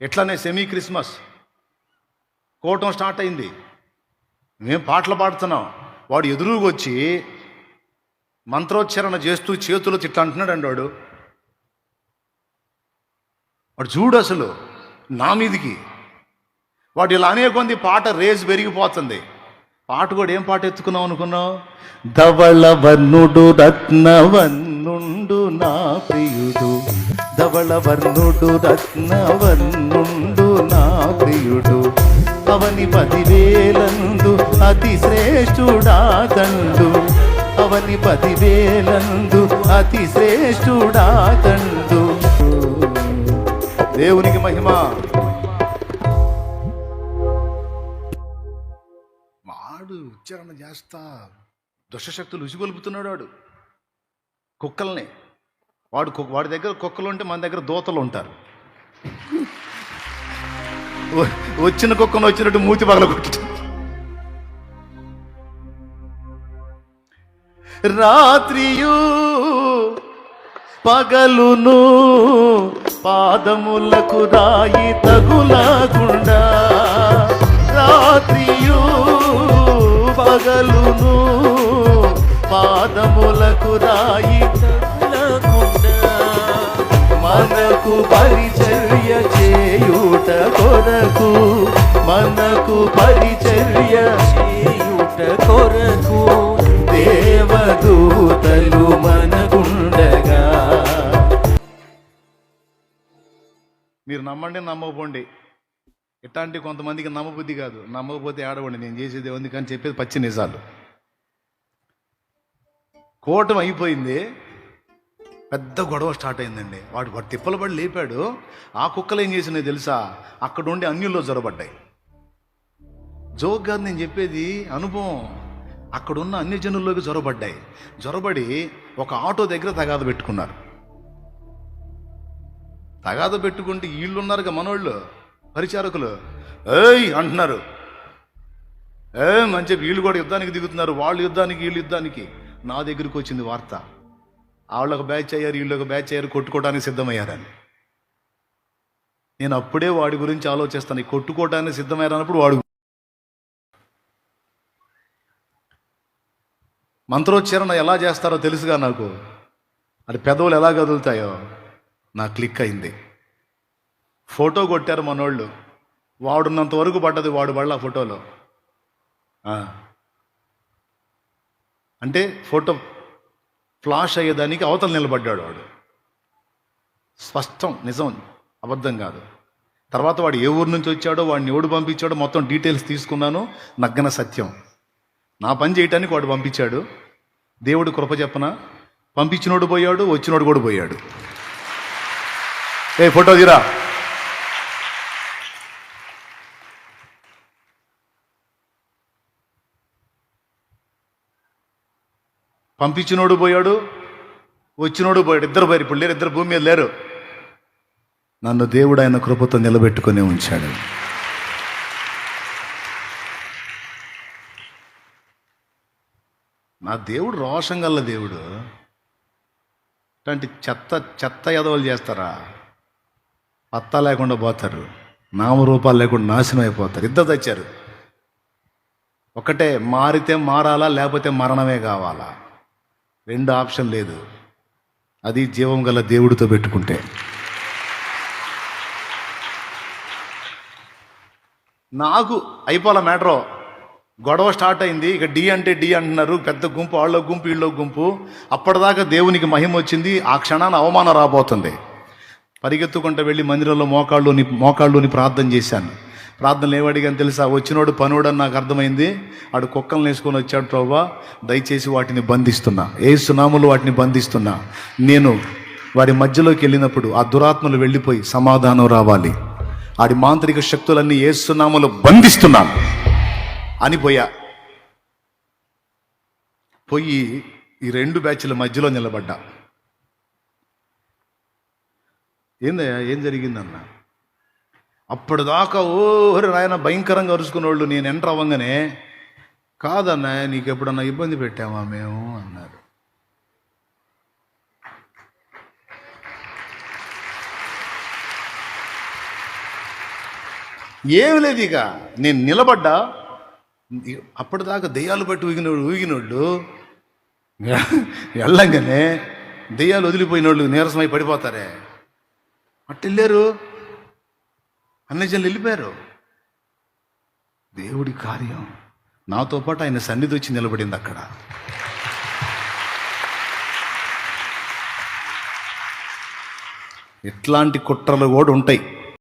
ఎట్లానే semi Christmas కోటం start అయింది. మేము పాటలు పాడుతున్నాం. వాడు ఎదురుగా వచ్చి మంత్రోచ్చారణ చేస్తూ చేతులు తిట్లా అంటున్నాడు అండి వాడు. వాడు చూడు అసలు నా మీదికి. వాడు ఇలా అనే కొంది పాట రేజ్ పెరిగిపోతుంది. పాట కూడా ఏం పాట ఎత్తుకున్నావు అనుకున్నావు? ధవళ వన్నుడు రత్నవన్నుండు నా ప్రియుడు. ధవళవర్ణుడు రత్నవర్ణుండు నా ప్రియుడు. అవని పదివేలందు అతి శ్రేష్ఠుడా తండు అవని పదివేలందు అతి శ్రేష్ఠుడా తండు దేవునికి మహిమ. వాడు ఉచ్చారణ చేస్తా. దుష్టశక్తులు ఉసిగొలుపుతున్నాడు వాడు. కుక్కల్ని. వాడు కు- వాడి దగ్గర కుక్కలు ఉంటే మన దగ్గర దోతలు ఉంటారు వచ్చిన కుక్కను వచ్చినట్టు మూతి పగల కొట్టడం రాత్రియు పగలును పాదములకు రాయి తగులకుండా రాత్రియు పగలును పాదములకు రాయి మనకు పరిచర్య చేయుట కొరకు మనకు పరిచర్య చేయుట కొరకు దేవదూతలు మనకుండగా. మీరు నమ్మండి నమ్మకపోండి. ఇట్లాంటి కొంతమందికి నమ్మబుద్ధి కాదు. నమ్మకపోతే ఆడవండి నేను చేసేది ఉంది కానీ చెప్పేది పచ్చి నిజాలు. కోటం అయిపోయింది. పెద్ద గొడవ స్టార్ట్ అయిందండి. వాడు వాడు తిప్పలు పడి లేపాడు. ఆ కుక్కలు ఏం చేసినాయి తెలుసా? అక్కడ ఉండి అన్యుల్లో జొరబడ్డాయి. జోక్ గారు నేను చెప్పేది అనుభవం. అక్కడున్న అన్ని జనుల్లోకి జొరబడ్డాయి. జొరబడి ఒక ఆటో దగ్గర తగాద పెట్టుకున్నారు. తగాద పెట్టుకుంటే వీళ్ళు ఉన్నారుగా మనోళ్ళు పరిచారకులు. ఏయ్ అంటున్నారు. ఏ మంచి వీళ్ళు కూడా యుద్ధానికి దిగుతున్నారు వాళ్ళు యుద్ధానికి వీళ్ళు యుద్ధానికి. నా దగ్గరికి వచ్చింది వార్త. వాళ్ళొక బ్యాచ్ అయ్యారు వీళ్ళకి బ్యాచ్ అయ్యారు కొట్టుకోవడానికి సిద్ధమయ్యారని. నేను అప్పుడే వాడి గురించి ఆలోచిస్తాను. కొట్టుకోవడానికి సిద్ధమయ్యారన్నప్పుడు వాడు మంత్రోచ్చారణ ఎలా చేస్తారో తెలుసుగా నాకు. అది పెదవులు ఎలా కదులుతాయో నా క్లిక్ అయింది. ఫోటో కొట్టారు మనోళ్ళు. వాడున్నంత వరకు పడ్డది వాడు పడల ఫోటోలో. అంటే ఫోటో ఫ్లాష్ అయ్యేదానికి అవతల నిలబడ్డాడు వాడు. స్పష్టం నిజం అబద్ధం కాదు. తర్వాత వాడు ఏ ఊరు నుంచి వచ్చాడో వాడిని ఎవడు పంపించాడో మొత్తం డీటెయిల్స్ తీసుకున్నాను. నగ్గన సత్యం. నా పని చేయటానికి వాడు పంపించాడు. దేవుడు కృప చెప్పన పంపించినోడు పోయాడు వచ్చినోడు కూడా పోయాడు. ఏ ఫోటో తీరా. పంపించినోడు పోయాడు వచ్చినోడు పోయాడు. ఇద్దరు పోయారు. ఇప్పుడు లేరు ఇద్దరు భూమి మీద లేరు. నన్ను దేవుడు ఆయన కృపతో నిలబెట్టుకుని ఉంచాడు. నా దేవుడు రోషం గల్ల దేవుడు. ఇట్లాంటి చెత్త చెత్త ఎదవలు చేస్తారా? పత్తా లేకుండా పోతారు. నామరూపాలు లేకుండా నాశనం అయిపోతారు. ఇద్దరు తెచ్చారు ఒకటే మారితే మారాలా లేకపోతే మరణమే కావాలా? రెండు ఆప్షన్ లేదు. అది జీవం గల దేవుడితో పెట్టుకుంటే. నాకు అయిపోలే మ్యాటర్. గొడవ స్టార్ట్ అయింది. ఇక డి అంటే డి అంటున్నారు. పెద్ద గుంపు వాళ్ళ గుంపు వీళ్ళ గుంపు. అప్పటిదాకా దేవునికి మహిమ వచ్చింది. ఆ క్షణాన అవమానం రాబోతుంది. పరిగెత్తుకుంటూ వెళ్ళి మందిరంలో మోకాళ్ళుని మోకాళ్ళుని ప్రార్థన చేశాను. ప్రార్థనలు ఏమడిగాని తెలుసా? వచ్చినోడు పనుడు అని నాకు అర్థమైంది. ఆడు కుక్కలను వేసుకొని వచ్చాడు ప్రభా దయచేసి వాటిని బంధిస్తున్నా. ఏ సునాములు వాటిని బంధిస్తున్నా. నేను వారి మధ్యలోకి వెళ్ళినప్పుడు ఆ దురాత్మలు వెళ్ళిపోయి సమాధానం రావాలి. ఆడి మాంత్రిక శక్తులన్నీ ఏ సునాములు బంధిస్తున్నాను. అని పోయా పోయి ఈ రెండు బ్యాచ్ల మధ్యలో నిలబడ్డా. ఏందయ్యా? ఏం జరిగిందన్నా? అప్పటిదాకా ఓహరి నాయన భయంకరంగా అరుచుకున్నోళ్ళు నేను ఎంటర్ అవ్వగానే కాదన్న నీకు ఎప్పుడన్నా ఇబ్బంది పెట్టామా మేము? అన్నారు. ఏమి లేదు ఇక. నేను నిలబడ్డా. అప్పటిదాకా దెయ్యాలు పట్టి ఊగినోడు ఊగినోళ్ళు వెళ్ళంగానే దెయ్యాలు వదిలిపోయినోళ్ళు నీరసమై పడిపోతారే. అట్టెళ్ళారు అన్ని జనులు వెళ్ళిపోయారు. దేవుడి కార్యం. నాతో పాటు ఆయన సన్నిధి వచ్చి నిలబడింది అక్కడ. ఇట్లాంటి కుట్రలు కూడా ఉంటాయి.